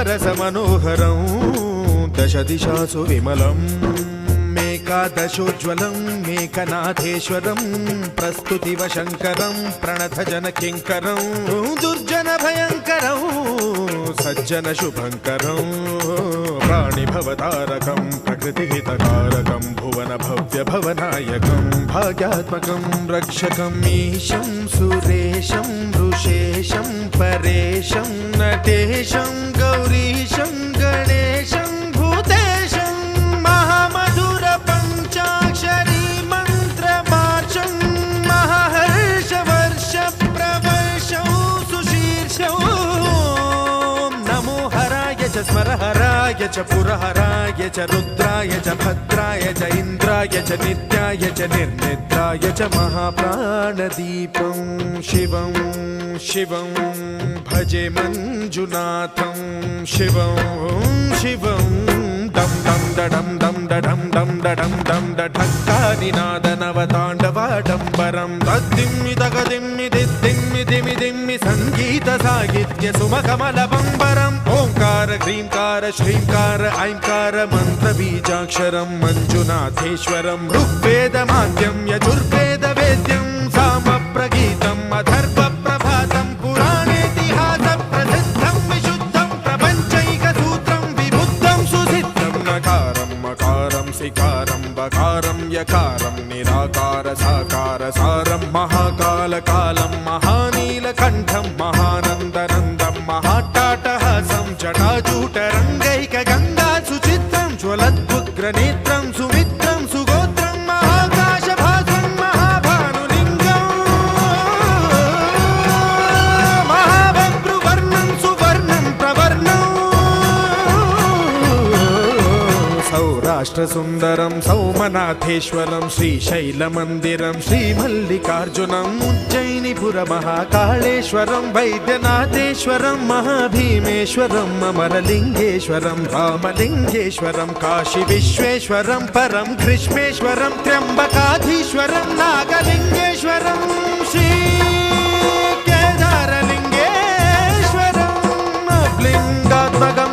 नवरसमनोहरं दशदिशासु विमलम् मेकादशोज्ज्वलं, मेकनाथेश्वरं प्रस्तुतिव शङ्करं प्रणथजनकिङ्करं, दुर्जनभयङ्करं, सज्जनशुभङ्करं प्राणिभवतारकं प्रकृतिहितकारकं भुवनभव्यभवनायकं, भाग्यात्मकं रक्षकम् ईशं सुरेशं చ స్మరహరాయ చ పురహరాయ చ రుద్రాయ చ భద్రాయ చ ఇంద్రాయ చ నిత్యాయ చ నిర్నిద్రాయ చ మహాప్రాణదీపం శివం శివం భజే మంజునాథం శివం శివం దం దం దడం దం దడం దం దడం దం దఢక్కానినాదనవతాండవాడంబరం తద్దిమ్మి తగదిమ్మి దిద్దిమ్మి దిమి దిమ్మి సంగీత సాహిత్య సుమకమల పంబర ओङ्कार ह्रीङ्कार श्रीङ्कार ऐङ्कार मन्त्रबीजाक्षरं मञ्जुनाथेश्वरं ऋग्वेदमाद्यं यजुर्वेदवेद्यं सामप्रगीतम् अथर्वप्रभातं पुराणेतिहासप्रसिद्धं विशुद्धं प्रपञ्चैकसूत्रं विबुद्धं सुसिद्धं नकारं मकारं सिकारं बकारं यकारं निराकार, साकार सारं महाकालकालं महानीलकण्ठं జటాజూట రంగైక గంగా సుచిత్రం జ్వలద్భుగ్ర నేత్రం సుమి రాష్ట్రసుందరం సౌమనాథేశ్వరం శ్రీశైలమందిరం శ్రీమల్లికార్జునం ఉజ్జయినిపుర మహాకాళేశ్వరం వైద్యనాథేశ్వరం మహాభీమేశ్వరం అమరలింగేశ్వరం రామలింగేశ్వరం కాశీ విశ్వేశ్వరం పరం కృష్ణేశ్వరం త్ర్యంబకాధీశ్వరం నాగలింగేశ్వరం శ్రీ కేదారలింగేశ్వరం లింగాత్మకం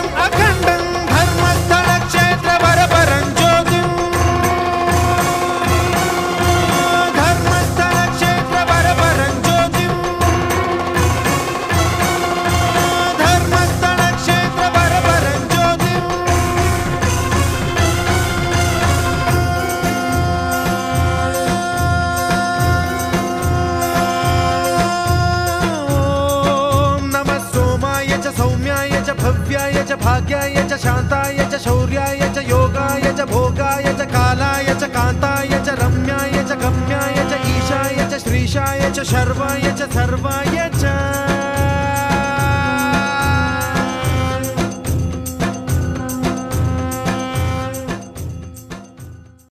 भव्याय च भाग्याय च शान्ताय च शौर्याय च योगाय च भोगाय च कालाय